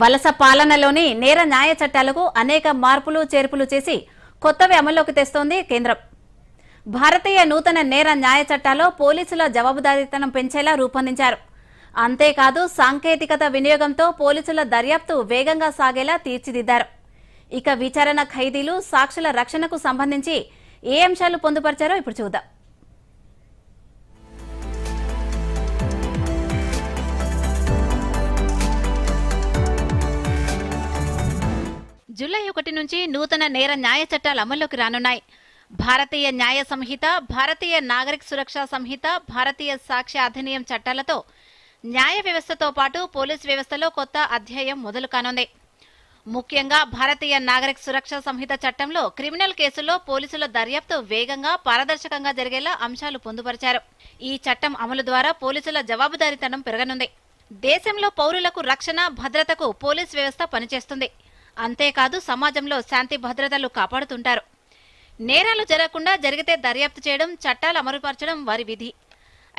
వలస పాలనలోని నేర న్యాయ చట్టాలకు అనేక మార్పులు చేర్పులు చేసి కొత్తవి అమల్లోకి తెస్తోంది కేంద్రం. భారతీయ నూతన నేర న్యాయ చట్టాల్లో పోలీసుల జవాబుదారీతనం పెంచేలా రూపొందించారు. అంతేకాదు సాంకేతికత వినియోగంతో పోలీసుల దర్యాప్తు వేగంగా సాగేలా తీర్చిదిద్దారు. ఇక విచారణ ఖైదీలు సాక్షుల రక్షణకు సంబంధించి ఏ అంశాలు పొందుపరిచారో ఇప్పుడు చూద్దాం. జూలై ఒకటి నుంచి నూతన నేర న్యాయ చట్టాలు అమల్లోకి రానున్నాయి. భారతీయ న్యాయ సంహిత భారతీయ నాగరిక సురక్షా సంహిత భారతీయ సాక్ష్య అధినియం చట్టాలతో న్యాయ వ్యవస్థతో పాటు పోలీస్ వ్యవస్థలో కొత్త అధ్యాయం మొదలు కానుంది. ముఖ్యంగా భారతీయ నాగరిక సురక్షా సంహిత చట్టంలో క్రిమినల్ కేసుల్లో పోలీసుల దర్యాప్తు వేగంగా పారదర్శకంగా జరిగేలా అంశాలు పొందుపరిచారు. ఈ చట్టం అమలు ద్వారా పోలీసుల జవాబుదారీతనం పెరగనుంది. దేశంలో పౌరులకు రక్షణ భద్రతకు పోలీస్ వ్యవస్థ పనిచేస్తుంది. అంతేకాదు సమాజంలో శాంతి భద్రతలు కాపాడుతుంటారు. నేరాలు జరగకుండా జరిగితే దర్యాప్తు చేయడం చట్టాలు అమలుపరచడం వారి విధి.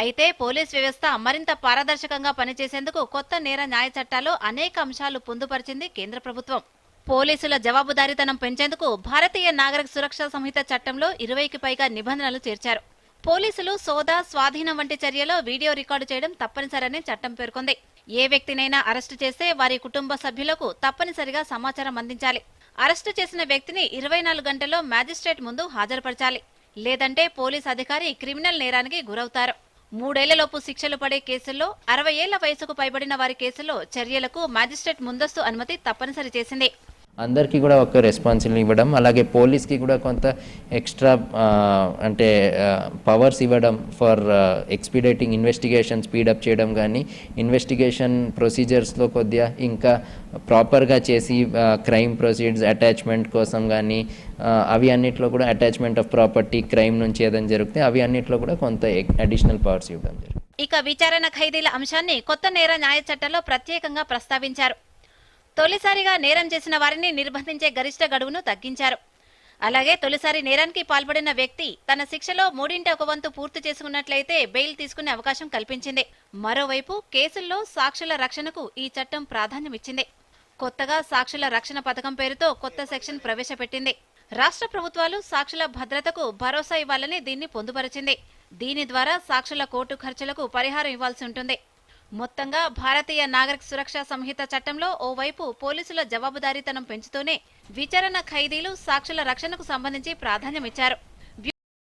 అయితే పోలీస్ వ్యవస్థ మరింత పారదర్శకంగా పనిచేసేందుకు కొత్త నేర న్యాయ చట్టాల్లో అనేక అంశాలు పొందుపరిచింది కేంద్ర ప్రభుత్వం. పోలీసుల జవాబుదారీతనం పెంచేందుకు భారతీయ నాగరిక సురక్షా సంహిత చట్టంలో ఇరవైకి పైగా నిబంధనలు చేర్చారు. పోలీసులు సోదా స్వాధీనం వంటి చర్యలో వీడియో రికార్డు చేయడం తప్పనిసరని చట్టం పేర్కొంది. ఏ వ్యక్తినైనా అరెస్టు చేస్తే వారి కుటుంబ సభ్యులకు తప్పనిసరిగా సమాచారం అందించాలి. అరెస్టు చేసిన వ్యక్తిని ఇరవై నాలుగు గంటల్లో మ్యాజిస్ట్రేట్ ముందు హాజరుపరచాలి. లేదంటే పోలీస్ అధికారి క్రిమినల్ నేరానికి గురవుతారు. మూడేళ్ళలోపు శిక్షలు పడే కేసుల్లో అరవై ఏళ్ళ వయసుకు పైబడిన వారి కేసుల్లో చర్యలకు మ్యాజిస్ట్రేట్ ముందస్తు అనుమతి తప్పనిసరి చేసింది. అందరికీ కూడా ఒక రెస్పాన్సిబిలిటీ ఇవ్వడం అలాగే పోలీస్కి కూడా కొంత ఎక్స్ట్రా అంటే పవర్స్ ఇవ్వడం ఫర్ ఎక్స్పీడేటింగ్ ఇన్వెస్టిగేషన్ స్పీడప్ చేయడం కానీ ఇన్వెస్టిగేషన్ ప్రొసీజర్స్లో కొద్దిగా ఇంకా ప్రాపర్గా చేసి క్రైమ్ ప్రొసీడ్స్ అటాచ్మెంట్ కోసం కానీ అవి అన్నిట్లో కూడా అటాచ్మెంట్ ఆఫ్ ప్రాపర్టీ క్రైమ్ నుంచి ఏదైనా జరిగితే అవి అన్నిట్లో కూడా కొంత అడిషనల్ పవర్స్ ఇవ్వడం జరుగుతుంది. ఇక విచారణ ఖైదీల అంశాన్ని కొత్త నేర న్యాయ చట్టంలో ప్రత్యేకంగా ప్రస్తావించారు. తొలిసారిగా నేరం చేసిన వారిని నిర్బంధించే గరిష్ట గడువును తగ్గించారు. అలాగే తొలిసారి నేరానికి పాల్పడిన వ్యక్తి తన శిక్షలో మూడింటి ఒక వంతు పూర్తి చేసుకున్నట్లయితే బెయిల్ తీసుకునే అవకాశం కల్పించింది. మరోవైపు కేసుల్లో సాక్షుల రక్షణకు ఈ చట్టం ప్రాధాన్యమిచ్చింది. కొత్తగా సాక్షుల రక్షణ పథకం పేరుతో కొత్త సెక్షన్ ప్రవేశపెట్టింది. రాష్ట్ర ప్రభుత్వాలు సాక్షుల భద్రతకు భరోసా ఇవ్వాలని దీన్ని పొందుపరిచింది. దీని ద్వారా సాక్షుల కోర్టు ఖర్చులకు పరిహారం ఇవ్వాల్సి ఉంటుంది. మొత్తంగా భారతీయ నాగరిక సురక్షా సంహిత చట్టంలో ఓవైపు పోలీసుల జవాబుదారీతనం పెంచుతూనే విచారణ ఖైదీలు సాక్షుల రక్షణకు సంబంధించి ప్రాధాన్యమిచ్చారు.